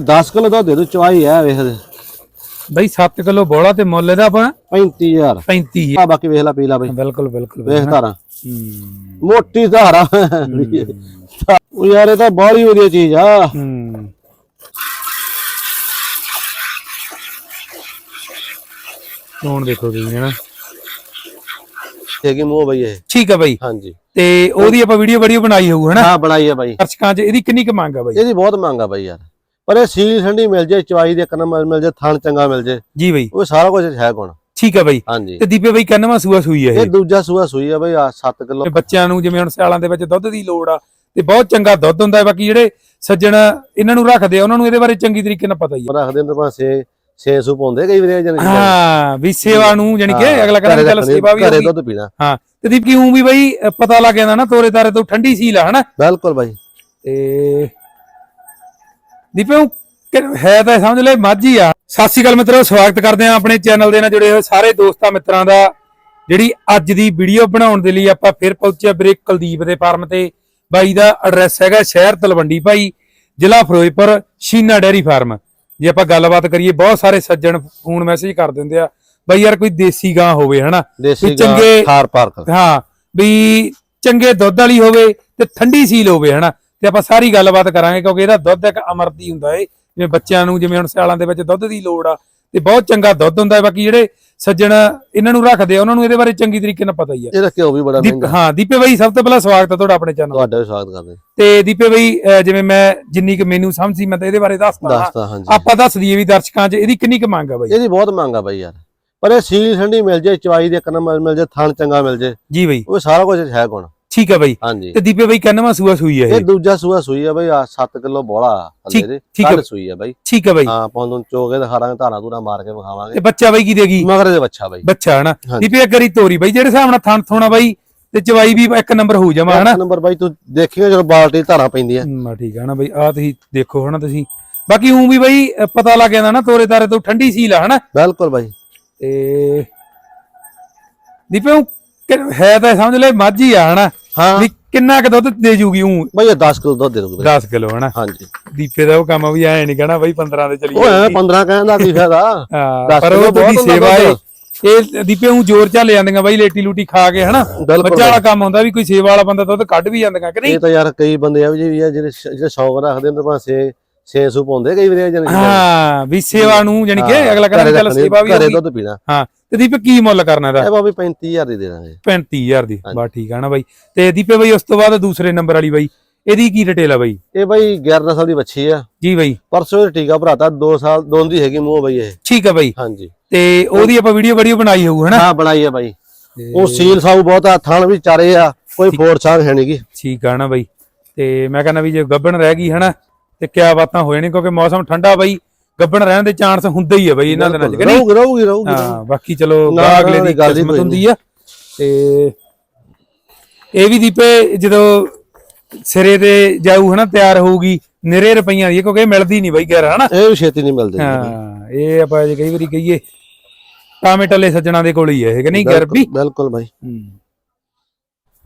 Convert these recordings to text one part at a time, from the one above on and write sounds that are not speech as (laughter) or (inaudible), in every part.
10 kilo ਦੁੱਧ ਦੇ ਦੋ ਚਵਾਈ ਹੈ ਵੇਖ ਦੇ। ਬਈ 7 ਕਿਲੋ ਬੋਲਾ ਤੇ ਮੁੱਲ ਇਹਦਾ ਆਪਾਂ 35000 35 ਆ ਬਾਕੀ ਵੇਖ ਲੈ ਪੀ ਲੈ ਬਈ। ਬਿਲਕੁਲ ਬਿਲਕੁਲ ਵੇਖ ਧਾਰਾਂ। ਹੂੰ। ਮੋਟੀ ਧਾਰਾ ਉਹ ਯਾਰ ਇਹ ਤਾਂ ਬਾਹਲੀ ਵਧੀਆ ਚੀਜ਼ ਆ। ਹੂੰ। ਹੁਣ ਦੇਖੋ ਤੁਸੀਂ ਹਨਾ। ਹੈਗੀ ਮੂੰਹ ਬਈ ਇਹ। ਠੀਕ ਆ ਬਈ। ਹਾਂਜੀ। ਤੇ ਉਹਦੀ ਆਪਾਂ ਵੀਡੀਓ ਵੀਡੀਓ ਬਣਾਈ ਹੋਊ ਹਨਾ। ਹਾਂ ਬਣਾਈ ਆ ਬਾਈ। ਦਰਸ਼ਕਾਂ 'ਚ ਇਹਦੀ ਕਿੰਨੀ ਕੁ ਮੰਗ ਆ ਬਾਈ? ਇਹਦੀ ਬਹੁਤ ਮੰਗ ਆ ਬਾਈ ਯਾਰ। ਪਰ ਇਹ ਸੀਲ ਠੰਡੀ ਮਿਲ ਜੇ ਚਵਾਈ ਦੇ ਨੰਬਰ ਮਿਲ ਜੇ ਥਣ ਚੰਗਾ ਮਿਲ ਜੇ। ਜੀ ਬਾਈ। ਉਹ ਸਾਰਾ ਕੁਝ ਹੈ ਕੋਣ? ਠੀਕ ਆ ਬਾਈ। ਹਾਂਜੀ। ਤੇ ਦੀਪੇ ਬਾਈ ਕੰਨਵਾ ਸੂਆ ਸੂਈ ਆ ਇਹ? ਦੂਜਾ ਸੂਆ ਸੂਈ ਆ ਬਈ ਆ 7 ਕਿਲੋ। ਤੇ ਬੱਚਿਆਂ ਨੂੰ ਜਿਵੇਂ ਹੁਣ ਸਿਆਲਾਂ ਦੇ ਵਿੱਚ ਦੁੱਧ ਦੀ ਲੋੜ ਆ ਤੇ ਬਹੁਤ ਚੰਗਾ ਦੁੱਧ ਹੁੰਦਾ ਹੈ। ਬਾਕੀ ਜਿਹੜੇ ਸੱਜਣ ਇਹਨਾਂ ਨੂੰ ਰੱਖਦੇ ਆ ਉਹਨਾਂ ਨੂੰ ਇਹਦੇ ਬਾਰੇ ਚੰਗੀ ਤਰੀਕੇ ਨਾਲ ਪਤਾ ਹੀ ਆ। ਰੱਖਦੇ ਨੇ ਪਾਸੇ ਛੇ ਸੂ ਪਾਉਂਦੇ ਕਈ ਵਾਰੀ ਜਨ ਹਾਂ ਵੀ ਸੇਵਾ ਨੂੰ ਜਾਨੀ ਕਿ ਅਗਲਾ ਕਹਿੰਦਾ ਚੱਲ ਸੇਵਾ ਵੀ ਘਰੇ ਦੁੱਧ ਪੀਣਾ। ਹਾਂ ਤੇ ਦੀਪ ਕੀ ਵੀ ਬਾਈ ਪਤਾ ਲੱਗ ਜਾਂਦਾ ਨਾ ਤੋਰੇ ਤਾਰੇ ਤੋਂ ਠੰਡੀ ਸੀਲ ਆ ਹਨਾ? ਬਿਲਕੁਲ ਬਾਈ। ਤੇ ਦੀਪੇ ਹੈ ਤਾਂ ਸਮਝ ਲੈ ਮਾਝੀ ਆ। ਸਤਿ ਸ਼੍ਰੀ ਅਕਾਲ ਮਿੱਤਰੋ ਸਵਾਗਤ ਕਰਦੇ ਆ ਆਪਣੇ ਚੈਨਲ ਦੇ ਨਾਲ ਜੁੜੇ ਹੋਏ ਸਾਰੇ ਦੋਸਤਾਂ ਮਿੱਤਰਾਂ ਦਾ ਜਿਹੜੀ ਅੱਜ ਦੀ ਵੀਡੀਓ ਬਣਾਉਣ ਦੇ ਲਈ ਆਪਾਂ ਫਿਰ ਪਹੁੰਚਿਆ ਬ੍ਰੇਕ ਕੁਲਦੀਪ ਦੇ ਫਾਰਮ ਤੇ। ਬਾਈ ਦਾ ਐਡਰੈਸ ਹੈਗਾ ਸ਼ਹਿਰ ਤਲਵੰਡੀ ਭਾਈ ਜ਼ਿਲ੍ਹਾ ਫਿਰੋਜ਼ਪੁਰ ਸ਼ੀਨਾ ਡੈਰੀ ਫਾਰਮ। ਜੇ ਆਪਾਂ ਗੱਲਬਾਤ ਕਰੀਏ ਬਹੁਤ ਸਾਰੇ ਸੱਜਣ ਫੋਨ ਮੈਸੇਜ ਕਰ ਦਿੰਦੇ ਆ ਬਾਈ ਯਾਰ ਕੋਈ ਦੇਸੀ ਗਾਂ ਹੋਵੇ ਹਨਾ? ਦੇਸੀ ਵੀ ਚੰਗੇ- ਪਾਰਕ। ਹਾਂ ਵੀ ਚੰਗੇ ਦੁੱਧ ਵਾਲੀ ਹੋਵੇ ਤੇ ਠੰਡੀ ਸੀਲ ਹੋਵੇ ਹਨਾ? ਤੇ ਆਪਾਂ ਸਾਰੀ ਗੱਲਬਾਤ ਕਰਾਂਗੇ ਕਿਉਂਕਿ ਇਹਦਾ ਦੁੱਧ ਇੱਕ ਅਮਰਤੀ ਹੁੰਦਾ ਏ। ਜਿਵੇਂ ਬੱਚਿਆਂ ਨੂੰ ਜਿਵੇਂ ਹੁਣ ਸਿਆਲਾਂ ਦੇ ਵਿੱਚ ਦੁੱਧ ਦੀ ਲੋੜ ਆ ਤੇ ਬਹੁਤ ਚੰਗਾ ਦੁੱਧ ਹੁੰਦਾ ਹੈ ਬਾਕੀ ਜਿਹੜੇ ਸੱਜਣ ਇਹਨਾਂ ਨੂੰ ਰੱਖਦੇ ਆ ਉਹਨਾਂ ਨੂੰ ਇਹਦੇ ਬਾਰੇ ਚੰਗੀ ਤਰੀਕੇ ਨਾਲ ਪਤਾ ਹੀ ਆ। ਇਹਦਾ ਘਿਓ ਵੀ ਬੜਾ ਮਹਿੰਗਾ। ਹਾਂ ਦੀਪੇ ਬਾਈ ਸਭ ਤੋਂ ਪਹਿਲਾਂ ਸਵਾਗਤ ਹੈ ਤੁਹਾਡਾ ਆਪਣੇ ਚੈਨਲ ਤੁਹਾਡਾ ਵੀ ਸਵਾਗਤ ਕਰਦੇ ਤੇ ਦੀਪੇ ਬਾਈ ਜਿਵੇਂ ਮੈਂ ਜਿੰਨੀ ਕਿ ਮੈਨੂੰ ਸਮਝ ਸੀ ਮੈਂ ਤਾਂ ਇਹਦੇ ਬਾਰੇ ਦੱਸਦਾ ਦੱਸਦਾ ਹਾਂਜੀ। ਆਪਾਂ ਦੱਸ ਦਈਏ ਵੀ ਦਰਸ਼ਕਾਂ 'ਚ ਇਹਦੀ ਕਿੰਨੀ ਕੁ ਮੰਗ ਆ ਬਾਈ? ਇਹਦੀ ਬਹੁਤ ਮੰਗ ਆ ਬਾਈ ਯਾਰ। ਪਰ ਇਹ ਸੀਲ ਠੰਡੀ ਮਿਲ ਜੇ ਚਵਾਈ ਦੇ ਇੱਕ ਨੰਬਰ ਮਿਲ ਜੇ ਥਣ ਚੰਗਾ ਮਿਲ ਜੇ। ਜੀ ਬਾਈ। ਉਹ ਸਾਰਾ ਕੁਝ ਹੈ ਕੋਣ? ਠੀਕ ਹੈ ਬਾਈ। ਹਾਂਜੀ। ਤੇ ਦੀਪੇ ਬਾਈ ਕਹਿੰਦਾ ਸੂਆ ਸੂਈ ਹੈ ਇਹ? ਇਹ ਦੂਜਾ ਸੂਆ ਸੂਈ ਆ ਬਈ ਆ 7 ਕਿਲੋ ਬੋਲਾ ਠੀਕ- ਹਲੇ ਦੇ ਠੀਕ ਆ। ਕੱਲ ਸੂਈ ਆ ਬਾਈ। ਠੀਕ ਹੈ ਬਾਈ। ਹਾਂ ਪੌਂਦੋਂ ਚੋਗੇ ਦਿਖਾਵਾਂਗੇ ਧਾਰਾਂ ਧੂਰਾਂ ਮਾਰ ਕੇ ਵਿਖਾਵਾਂਗੇ। ਤੇ ਬੱਚਾ ਬਾਈ ਕੀ? ਦੇਗੀ ਮਗਰ ਦੇ ਬੱਚਾ ਬਾਈ। ਬੱਚਾ ਹਨਾ? ਹਾਂਜੀ। ਦੀਪੇ ਇੱਕ ਵਾਰੀ ਤੋਰੀ ਬਾਈ ਜਿਹੜੇ ਹਿਸਾਬ ਨਾਲ ਥਣ ਥੋਣਾ ਬਾਈ ਤੇ ਚਵਾਈ ਵੀ ਇੱਕ ਨੰਬਰ ਹੋ ਜਾਵਾ ਹਨਾ? ਨੰਬਰ ਬਾਈ ਤੂੰ ਦੇਖੀਗਾ ਜਦੋਂ ਬਾਲਟੀ ਧਾਰਾਂ ਪੈਂਦੀਆਂ। ਮਾ ਠੀਕ ਹੈ ਨਾ ਬਾਈ? ਆ ਤੁਸੀਂ ਦੇਖੋ ਹਨਾ ਤੁਸੀਂ। ਬਾਕੀ ਉਂ ਵੀ ਬਾਈ ਅ, ਪਤਾ ਲੱਗ ਜਾਂਦਾ ਨਾ ਤੋਰੇ ਤਾਰੇ ਤੋਂ ਠੰਡੀ ਸੀਲ ਆ ਹਨਾ? ਬਿਲਕੁਲ ਬਾਈ। ਤੇ ਦੀਪੇ ਕਿ- ਹੈ ਤਾਂ ਸਮਝ ਲੈ ਮਾਝੀ ਆ ਹਨਾ? ਹਾਂ। ਵੀ ਕਿੰਨਾ ਕੁ ਦੁੱਧ ਦੇ ਜੂਗੀ ਉਂ? ਬਾਈ ਇਹ 10 ਕਿਲੋ ਦੁੱਧ ਦੇ ਦੂਗਾ 10 ਕਿਲੋ ਹਨਾ? ਹਾਂਜੀ। ਦੀਪੇ ਦਾ ਉਹ ਕੰਮ ਵੀ ਐ ਨਹੀਂ ਕਹਣਾ ਬਾਈ 15 ਦੇ ਚਲੀ ਉਹ ਐ 15 ਕਹਿੰਦਾ ਕੀ ਫਾਇਦਾ? ਪਰ ਉਹ ਤੁਹਾਡੀ ਸੇਵਾ ਏ। ਇਹ ਦੀਪੇ ਨੂੰ ਜ਼ੋਰ ਚੱਲ ਜਾਂਦੀਆਂ ਬਾਈ ਲੇਟੀ ਲੂਟੀ ਖਾ ਕੇ ਹਨਾ? ਬੱਚਾ ਵਾਲਾ ਕੰਮ ਹੁੰਦਾ ਵੀ ਕੋਈ ਸੇਵਾ ਵਾਲਾ ਬੰਦਾ ਦੁੱਧ ਕੱਢ ਵੀ ਜਾਂਦੀਆਂ ਕਿ ਨਹੀਂ? ਇਹ ਤਾਂ ਯਾਰ ਕਈ ਬੰਦੇ ਆ ਵੀ ਜਿਹੜੇ ਸ਼- ਜਿਹੜੇ ਸ਼ੌਕ ਰੱਖਦੇ ਨੇ ਛੇ ਛੇ ਸੂ ਪਾਉਂਦੇ ਕਈ ਵਾਰੀ ਜਨ ਹਾਂ ਵੀ ਸੇਵਾ ਨੂੰ ਜਾਨੀ ਕਿ ਅਗਲਾ ਕਹਿੰਦਾ ਚੱਲ ਸੇਵਾ ਵੀ ਘਰੇ ਦੁੱਧ ਪੀਣਾ। ਹਾਂ ਤੇ ਦੀਪੇ ਕੀ ਮੁੱਲ ਕਰਨਾ ਇਹਦਾ? ਇਹ ਬਾਬੀ 35000 ਦੀ ਦੇ ਦਾਂਗੇ 35000 ਦੀ। ਬਾ ਠੀਕ ਆ ਨਾ ਬਾਈ। ਤੇ ਦੀਪੇ ਬਾਈ ਉਸ ਤੋਂ ਬਾਅਦ ਦੂਸਰੇ ਨੰਬਰ ਵਾਲੀ ਬਾਈ ਇਹਦੀ ਕੀ ਡਿਟੇਲ ਆ ਬਾਈ? ਇਹ ਬਾਈ 11 ਨਸਲ ਦੀ ਬੱਚੀ ਆ। ਜੀ ਬਾਈ। ਪਰਸੋਂ ਇਹ ਟੀਕਾ ਭਰਾਤਾ 2 ਸਾਲ ਦੋਨ ਦੀ ਹੈਗੀ ਮੂੰਹ ਬਾਈ ਇਹ। ਠੀਕ ਆ ਬਾਈ। ਹਾਂਜੀ। ਤੇ ਉਹਦੀ ਆਪਾਂ ਵੀਡੀਓ ਵੀਡੀਓ ਬਣਾਈ ਹੋਊ ਹਨਾ? ਹਾਂ ਬਣਾਈ ਆ ਬਾਈ। ਉਹ ਸੀਲ ਸਾਊ ਬਹੁਤ ਆ ਥਣ ਵੀ ਚਾਰੇ ਆ ਕੋਈ ਫੋੜ ਛਾਂਗ ਹੈ ਨਹੀਂਗੀ ਠੀਕ ਆ ਨਾ ਬਾਈ। ਤੇ ਮੈਂ ਕਹਿੰਦਾ ਵੀ ਜੇ ਗੱਬਣ ਰਹਿ ਗਈ ਹਨਾ ਤੇ ਕਿਆ ਬਾਤਾਂ ਹੋ ਜਾਣੀ ਕਿਉਂਕਿ ਮੌਸਮ ਠੰਡਾ ਬਾਈ। ਗੱਬਣ ਰਹਿਣ ਦੇ ਚਾਂਸ ਹੁੰਦੇ ਹੀ ਆ ਬਾਈ ਇਹਨਾਂ ਦਿਨਾਂ ਚ ਕਿ ਨਹੀਂ? ਰਹੂਗੀ ਰਹੂਗੀ ਰਹੂਗੀ ਹਾਂ ਬਾਕੀ ਚਲੋ ਨਾ, ਗਾਹ ਅਗਲੇ ਦੀ ਗੱਲ ਹੀ ਕਿਸਮਤ ਕੋਈ ਹੁੰਦੀ ਆ ਤੇ ਇਹ ਵੀ ਦੀਪੇ ਜਦੋਂ ਸਿਰੇ ਤੇ ਜਾਊ ਹਨਾ ਤਿਆਰ ਹੋਊਗੀ ਨਿਰੇ ਰੁਪਈਆਂ ਦੀ ਆ, ਕਿਉਂਕਿ ਇਹ ਮਿਲਦੀ ਨਹੀਂ ਬਾਈ ਗੈਰ ਹਨਾ? ਇਹ ਵੀ ਛੇਤੀ ਨਹੀਂ ਮਿਲਦੇ। ਹਾਂ ਇਹ ਆਪਾਂ ਜੇ ਕਈ ਵਾਰੀ ਕਹੀਏ ਟਾਮੇ ਟੱਲੇ ਸੱਜਣਾ ਦੇ ਕੋਲ ਹੀ ਹੈ ਇਹ ਕਿ ਨਹੀਂ ਗੈਰ ਵੀ? ਬਿਲਕੁਲ ਬਾਈ।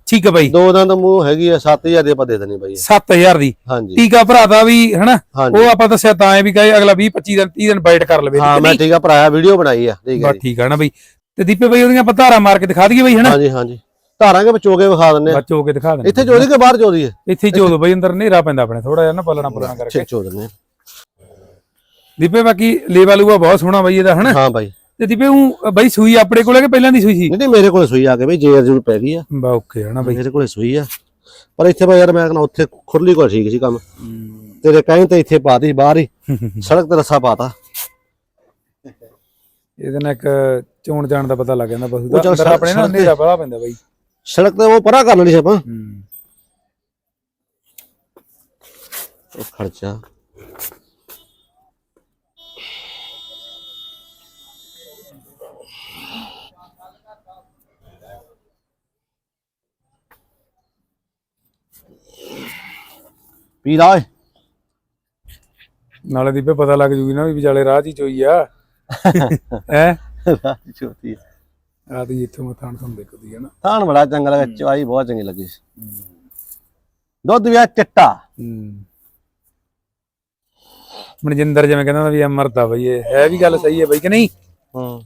ਠੀਕ ਹੈ ਬਾਈ। ਦੋ ਦੰਦ ਮੂੰਹ ਹੈਗੀ ਆ 7000 ਦੀ ਆਪਾਂ ਦੇ ਦੇਣੀ ਬਾਈ। ਇਹ। 7000 ਦੀ। ਹਾਂਜੀ। ਟੀਕਾ ਭਰਾਤਾ ਵੀ ਹਨਾ? ਉਹ ਆਪਾਂ ਦੱਸਿਆ ਤਾਂ ਹੈ ਵੀ ਕਹੇ ਅਗਲਾ 20 25 ਦਿਨ 30 ਦਿਨ ਬਾਈਟ ਕਰ ਲਵੇ ਹਾਂ ਮੈਂ ਠੀਕ ਆ ਭਰਾਇਆ ਵੀਡੀਓ ਬਣਾਈ ਆ ਠੀਕ ਆ ਬਸ ਠੀਕ ਆ ਨਾ ਬਈ? ਤੇ ਦੀਪੇ ਬਾਈ ਉਹਦੀਆਂ ਆਪਾਂ ਧਾਰਾਂ ਮਾਰ ਕੇ ਦਿਖਾ ਦਈਏ ਬਈ ਹਨਾ? ਹਾਂਜੀ ਹਾਂਜੀ। ਧਾਰਾਂਗੇ ਵਿਚੋਗੇ ਵਿਖਾ ਦਿੰਨੇ ਆ। ਬੱਚੋ ਕੇ ਦਿਖਾ ਦੇ ਇੱਥੇ ਚੋਦੀ ਕੇ ਬਾਹਰ ਚੋਦੀ ਹੈ? ਇੱਥੇ ਹੀ ਚੋਦੋ ਬਈ ਅੰਦਰ ਹਨੇਰਾ ਪੈਂਦਾ ਆਪਣੇ ਥੋੜਾ ਜਿਹਾ ਨਾ ਪਲਣਾ ਪਲਣਾ ਕਰਕੇ। ਚੋ ਦਿੰਨੇ। ਦੀਪੇ ਬਾਕੀ ਲੇਵਾ ਲੂਆ ਬਹੁਤ ਸੋਹਣਾ ਬਈ ਇਹਦਾ ਹਨਾ? ਹਾਂ ਬਾਈ। ਤੇ ਦੀਪੇ ਉਹ ਬਈ ਸੂਈ ਆਪਣੇ ਕੋਲੇ ਕਿ ਪਹਿਲਾਂ ਦੀ ਸੂਈ ਸੀ? ਨਹੀਂ ਨਹੀਂ ਮੇਰੇ ਕੋਲੇ ਸੂਈ ਆ ਕੇ ਬਈ ਜੇਰ ਜੂਰ ਪੈ ਗਈ ਆ। ਬਾ ਓਕੇ ਹਨਾ ਬਈ। ਮੇਰੇ ਕੋਲੇ ਸੂਈ ਆ। ਪਰ ਇੱਥੇ ਬਈ ਯਾਰ ਮੈਂ ਕਹਿੰਦਾ ਉੱਥੇ ਖੁਰਲੀ ਕੋਲ ਠੀਕ ਸੀ ਕੰਮ। ਤੇਰੇ ਕਹੀਂ ਤੇ ਇੱਥੇ ਪਾਤੀ ਬਾਹਰ ਹੀ। (laughs) ਸੜਕ ਤੇ ਰੱਸਾ ਪਾਤਾ। ਇਹਦੇ ਨਾਲ ਇੱਕ ਚੋਣ ਜਾਣ ਦਾ ਪਤਾ ਲੱਗ ਜਾਂਦਾ ਬਸ ਉਹ ਅੰਦਰ ਆਪਣੇ ਨਾ ਸੜਕ ਤੇ- ਹਨੇਰਾ ਬੜਾ ਪੈਂਦਾ ਬਈ। ਸੜਕ ਤੇ ਉਹ ਪਰਾਂ ਕਰ ਲੈਣੀ ਸੀ ਆਪਾਂ ਹੂੰ। ਉਹ ਖਰਚਾ। ਪੀ ਲਾ ਓਏ। ਨਾਲੇ ਦੀਪੇ ਪਤਾ ਲੱਗ ਜੂਗੀ ਨਾ ਵੀ ਵਿਚਾਲੇ ਰਾਹ 'ਚ ਹੀ ਚੋਈ ਆ। ਹੈ? ਛੋਟੀ ਆ। ਤੀ ਇੱਥੋਂ ਮਥਾਣ ਤੁਹਾਨੂੰ ਦੇਖਦੀ ਹੈ ਨਾ। ਥਾਣ ਬੜਾ ਚੰਗਾ ਲੱਗਾ ਚਵਾਈ ਬਹੁਤ ਚੰਗੀ ਲੱਗੀ ਦੁੱਧ ਵੀ ਆ ਚਿੱਟਾ। ਹੂੰ। ਮਨਜਿੰਦਰ ਜਿਵੇਂ ਕਹਿੰਦਾ ਵੀ ਅਮਰਤ ਆ ਬਈ ਇਹ ਹੈ ਵੀ ਗੱਲ ਸਹੀ ਹੈ ਬਈ ਕਿ ਨਹੀਂ? ਹੂੰ।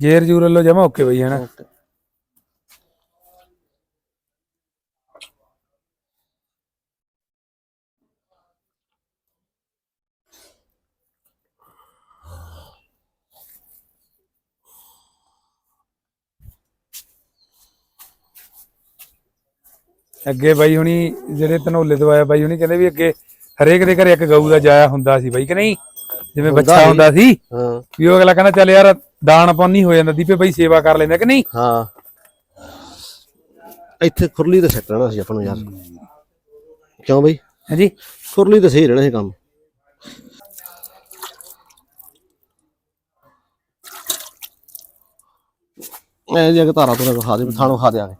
ਜੇਰ ਜੂਰ ਲੋ ਜਮਾ ਓਕੇ ਬਈ ਹਨਾ? ਅੱਗੇ ਬਾਈ ਹੁਣੀ ਜਿਹੜੇ ਧਨੋਲੇ ਤੋਂ ਆਇਆ ਬਾਈ ਹੁਣੀ ਕਹਿੰਦੇ ਵੀ ਅੱਗੇ ਹਰੇਕ ਦੇ ਘਰੇ ਇੱਕ ਗਊ ਦਾ ਜਾਇਆ ਹੁੰਦਾ ਸੀ ਬਾਈ ਕਿ ਨਹੀਂ? ਜਿਵੇਂ ਬੱਚਾ। ਹੁੰਦਾ ਸੀ। ਹਾਂ। ਵੀ ਉਹ ਅਗਲਾ ਕਹਿੰਦਾ ਚੱਲ ਯਾਰ ਦਾਣ ਪਾਣੀ ਹੋ ਜਾਂਦਾ ਦੀਪੇ ਬਾਈ ਸੇਵਾ ਕਰ ਲੈਂਦਾ ਕਿ ਨਹੀਂ? ਹਾਂ। ਇੱਥੇ ਖੁਰਲੀ ਤੇ ਸੈੱਟ ਰਹਿਣਾ ਸੀ ਆਪਾਂ ਨੂੰ ਯਾਰ। ਕਿਉਂ ਬਈ? ਹਾਂਜੀ? ਖੁਰਲੀ ਤੇ ਸਹੀ ਰਹਿਣਾ ਸੀ ਕੰਮ। ਐ ਜੇ ਧਾਰਾ ਤੋਂ ਖਾ ਦੇ ਥਾਣੋਂ ਖਾ ਦੇ ਆ ਕੇ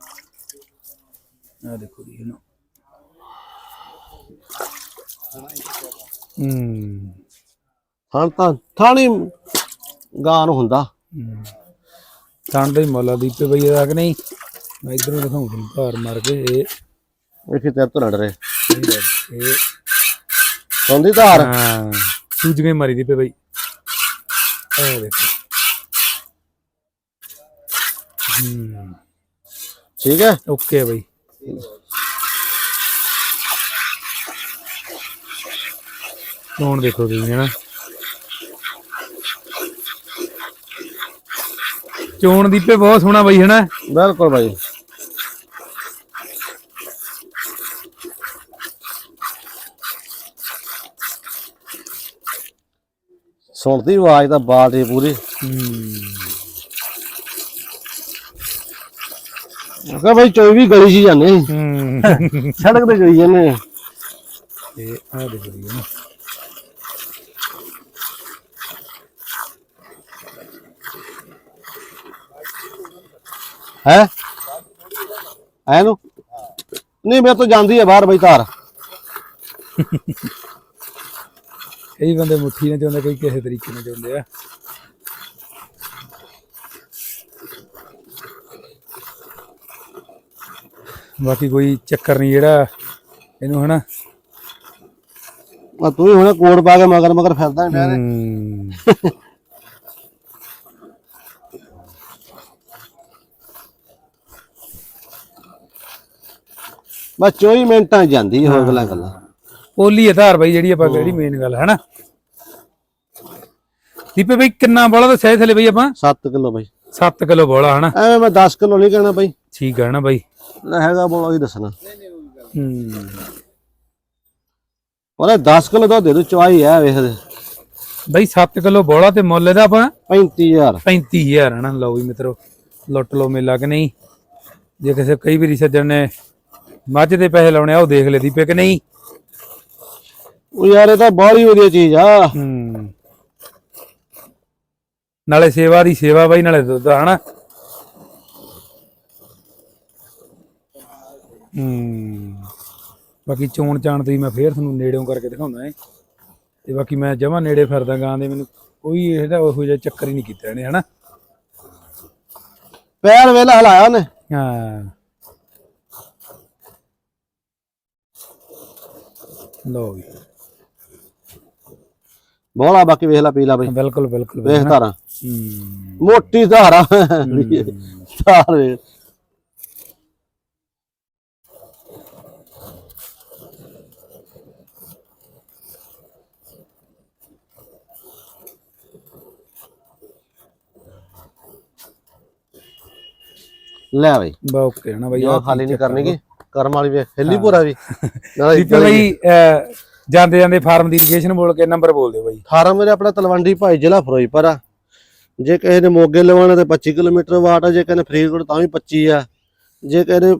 ਆ ਦੇਖੋ ਜੀ ਇਹਨੂੰ। ਹੂੰ। ਥਾਣ ਤਾਂ ਥਾਣੀ ਗਾਂ ਨੂੰ ਹੁੰਦਾ। ਦਾ ਹੀ ਮੁੱਲ ਦੀਪੇ ਬਈ ਕਿ ਨਹੀਂ? ਮੈਂ ਇਧਰੋਂ ਦਿਖਾਉਂ ਤੈਨੂੰ ਘਰ ਮਾਰ ਕੇ ਇਹ। ਵੇਖੀ ਤੇਰੇ ਤੋਂ ਲੜ ਰਹੇ। ਇਹ- ਸੌਂਦੀ ਧਾਰ। ਹਾਂ ਸੂਝ ਗਈ ਮਾਰੀ ਦੀਪੇ ਬਈ। ਇਹ ਦੇਖੋ। ਹੂੰ। ਠੀਕ ਹੈ। ਓਕੇ ਬਈ। ਹੁਣ ਦੇਖੋ ਤੁਸੀਂ ਨਾ। ਚੋਣ ਦੀਪੇ ਬਹੁਤ ਸੋਹਣਾ ਬਈ ਹੈ ਨਾ ਬਿਲਕੁਲ ਬਾਈ। ਸੁਣਦੀ ਆਵਾਜ਼ ਤਾਂ ਬਾਲ ਦੀ ਪੂਰੀ ਮੈਂ ਕਿਹਾ ਬਾਈ ਚੋਈ ਵੀ ਗਲੀ 'ਚ ਜਾਂਦੇ ਹੂੰ। ਸੜਕ ਤੇ ਜੋਈ ਜਾਂਦੇ। ਇਹ ਆ ਦੇਖੋ ਨਾ। ਹੈ? ਐ ਨੂੰ? ਨਹੀਂ ਮੈਂ ਤਾਂ ਜਾਂਦੀ ਹੈ ਬਾਹਰ ਬਈ ਧਾਰ ਕਈ ਬੰਦੇ ਮੁੱਠੀ ਨਾਲ ਚਾਹੁੰਦੇ ਕਈ ਕਿਸੇ ਤਰੀਕੇ ਨਾਲ ਚਾਹੁੰਦੇ ਆ। ਬਾਕੀ ਕੋਈ ਚੱਕਰ ਨਹੀਂ ਜਿਹੜਾ ਇਹਨੂੰ ਹਨਾ। ਆ ਤੂੰ ਵੀ ਹੁਣ ਕੋਟ ਪਾ ਕੇ ਮਗਰ ਮਗਰ ਫਿਰਦਾ ਮੈਂ ਹਮ, ਬਸ 24 ਮਿੰਟਾਂ 'ਚ ਜਾਂਦੀ ਹੋ। ਗੱਲਾਂ। ਗੱਲਾਂ ਪੋਲੀ ਆਧਾਰ ਬਾਈ ਜਿਹੜੀ ਆਪਾਂ ਜਿਹੜੀ ਮੇਨ ਗੱਲ ਹੈ ਨਾ? ਦੀਪੇ ਬਾਈ ਕਿੰਨਾ ਬੋਲਾ ਤਾਂ ਸਹਿ ਥਲੇ ਬਈ ਆਪਾਂ? 7 ਕਿਲੋ ਬਾਈ। 7 ਕਿਲੋ ਬੋਲਾ ਹਨਾ ਐਵੇਂ ਮੈਂ 10 ਕਿਲੋ ਨਹੀਂ ਕਹਿਣਾ ਬਾਈ। ਠੀਕ ਹੈ ਨਾ ਬਾਈ? ਲੈ ਹੈਗਾ ਬੋਲਾ ਹੀ ਦੱਸਣਾ। ਹੂੰ। ਉਹਨੇ 10 ਕਿਲੋ ਦਾ ਦੇ ਦੂ ਚਵਾਈ ਹੈ ਵੇਖ ਦੇ। ਬਾਈ 7 ਕਿਲੋ ਬੋਲਾ ਤੇ ਮੁੱਲ ਇਹਦਾ ਆਪਾਂ? 35000 35000 ਹਨਾ ਲਓ ਵੀ ਮਿੱਤਰੋ ਲੁੱਟ ਲਓ ਮੇਲਾ ਕਿ ਨਹੀਂ? ਜੇ ਕਿਸੇ ਕਈ ਵਾਰੀ ਸੱਜਣ ਨੇ ਮੱਝ ਦੇ ਪੈਸੇ ਲਾਉਣੇ ਆ ਉਹ ਦੇਖ ਲੈ ਦੀਪੇ ਕਿ ਨਹੀਂ। ਉਹ ਯਾਰ ਇਹ ਤਾਂ ਬਾਹਲੀ ਵਧੀਆ ਚੀਜ਼ ਆ। ਹੂੰ। ਨਾਲੇ ਸੇਵਾ ਦੀ ਸੇਵਾ ਬਾਈ ਨਾਲੇ ਦੁੱਧ ਹਨਾ? ਹੂੰ। ਬਾਕੀ ਚੋਣ ਚਾਣ ਤੇ ਮੈਂ ਫੇਰ ਤੁਹਾਨੂੰ ਨੇੜਿਓਂ ਕਰਕੇ ਦਿਖਾਉਣਾ ਹੈ ਤੇ ਬਾਕੀ ਮੈਂ ਜਮਾ ਨੇੜੇ ਫਿਰਦਾ ਗਾਂ ਦੇ ਮੈਨੂੰ ਕੋਈ ਇਹਦਾ ਉਹੋ ਜਿਹਾ ਚੱਕਰ ਹੀ ਨਹੀਂ ਕੀਤਾ ਇਹਨੇ ਹਨਾ? ਪੈਰ ਵੇਲਾ ਹਲਾਇਆ ਉਹਨੇ। ਹਾਂ। ਲੋ ਵੀ ਬੋਲਾ ਬਾਕੀ ਵੇਖ ਲੈ ਪੀ ਲੈ ਬਾਈ। ਬਿਲਕੁਲ ਬਿਲਕੁਲ ਵੇਖ। ਧਾਰਾਂ। ਮੋਟੀ ਧਾਰਾ। ਧਾਰ। ਲੈ ਬਈ। ਓਕੇ ਹਨਾ ਬਾਈ ਆਹ ਖਾਲੀ ਨਹੀਂ ਕਰਨਗੇ। ਕਰਮ ਵਾਲੀ ਵੇ ਹਿੱਲੀ ਪੂਰਾ ਵੀ। ਦੀਪੇ ਬਾਈ ਜਾਂਦੇ ਜਾਂਦੇ ਫਾਰਮ ਦੀ ਇਰੀਗੇਸ਼ਨ ਬੋਲ ਕੇ ਨੰਬਰ ਬੋਲ ਦਿਓ ਬਾਈ। ਫਾਰਮ ਮੇਰੇ ਆਪਣਾ ਤਲਵੰਡੀ ਭਾਈ ਜ਼ਿਲ੍ਹਾ ਫਿਰੋਜ਼ਪੁਰ ਆ। ਜੇ ਕਿਸੇ ਨੇ ਮੋਗੇ ਲਵਾਉਣਾ ਤੇ 25 ਕਿਲੋਮੀਟਰ ਵਾਟ ਆ ਜੇ ਕਿਸੇ ਨੇ ਫਰੀਦਕੋਟ ਤਾਂ ਵੀ 25 ਆ। ਜੇ ਕਿਸੇ ਨੇ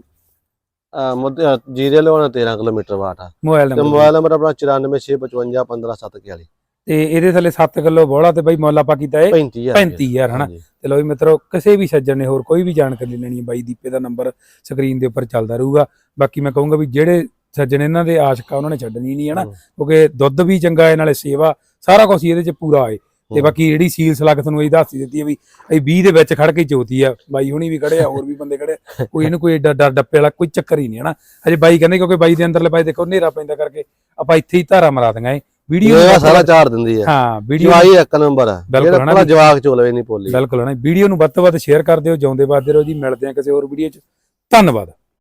ਜੀਰੇ ਲਵਾਉਣਾ 13 ਕਿਲੋਮੀਟਰ ਵਾਟ ਆ। ਮੋਬਾਈਲ ਤੇ ਨੰਬਰ ਮੋਬਾਈਲ ਨੰਬਰ ਆਪਣਾ 9465515741 ਤੇ ਇਹਦੇ ਥੱਲੇ 7 ਕਿਲੋ ਬੋਲਾ ਤੇ ਬਾਈ ਮੁੱਲ ਆਪਾਂ ਕੀਤਾ ਏ 35000 35000 ਹਨਾ? ਤੇ ਲੋ ਵੀ ਮਿੱਤਰੋ ਕਿਸੇ ਵੀ ਸੱਜਣ ਨੇ ਹੋਰ ਕੋਈ ਵੀ ਜਾਣਕਾਰੀ ਲੈਣੀ ਹੈ ਬਾਈ ਦੀਪੇ ਦਾ ਨੰਬਰ ਸਕਰੀਨ ਦੇ ਉੱਪਰ ਚੱਲਦਾ ਰਹੂਗਾ। ਬਾਕੀ ਮੈਂ ਕਹੂੰਗਾ ਵੀ ਜਿਹੜੇ ਸੱਜਣ ਇਹਨਾਂ ਦੇ ਆਸ਼ਕਾ ਉਹਨਾਂ ਨੇ ਛੱਡਣੀ ਨਹੀਂ ਹਨਾ। ਕਿਉਂਕਿ ਦੁੱਧ ਵੀ ਚੰਗਾ ਹੈ ਨਾਲੇ ਸੇਵਾ ਸਾਰਾ ਕੁਝ ਇਹਦੇ ਚ ਪੂਰਾ ਹੈ। ਤੇ ਬਾਕੀ ਜਿਹੜੀ ਸੀਲ ਸਲੱਗ ਤੁਹਾਨੂੰ ਇਹ ਦੱਸ ਦਿੱਤੀ ਹੈ ਵੀ ਇਹ 20 ਦੇ ਵਿੱਚ ਖੜ ਕੇ ਚੋਤੀ ਆ। ਬਾਈ ਹੁਣੀ ਵੀ ਖੜੇ ਆ ਹੋਰ ਵੀ ਬੰਦੇ ਖੜੇ। ਕੋਈ ਇਹਨੂੰ ਕੋਈ ਏਡਾ ਡਰ ਡੱਪੇ ਵਾਲਾ ਕੋਈ ਚੱਕਰ ਹੀ ਨਹੀਂ ਹਨਾ? ਹਜੇ ਬਾਈ ਕਹਿੰਦੇ ਕਿਉਂਕਿ ਬਾਈ ਦੇ ਅੰਦਰਲੇ ਬਾਈ ਦੇਖੋ ਹਨੇਰਾ ਪੈਂਦਾ ਕਰਕੇ ਆਪਾਂ ਇੱਥੇ ਹੀ ਧਾਰਾ ਮਰਾ ਦਾਂਗੇ ਵੀਡੀਓ ਇਹ ਸਾਰਾ ਚਾਰ ਦਿੰਦੀ ਆ। ਹਾਂ ਵੀਡੀਓ ਜਵਾਈ ਇੱਕ ਨੰਬਰ ਬਿਲਕੁਲ ਜਿਹੜਾ ਪੂਰਾ ਜਵਾਕ ਚੋਲਵੇ ਨਹੀਂ ਪੋਲੀ ਬਿਲਕੁਲ ਹਨਾ ਵੀਡੀਓ ਨੂੰ ਵੱਧ ਤੋਂ ਵੱਧ ਸ਼ੇਅਰ ਕਰ ਦਿਓ ਜਿਉਂਦੇ ਵੱਧਦੇ ਰਹੋ ਜੀ। ਮਿਲਦੇ ਆ ਕਿਸੇ ਹੋਰ ਵੀਡੀਓ 'ਚ। ਧੰਨਵਾਦ।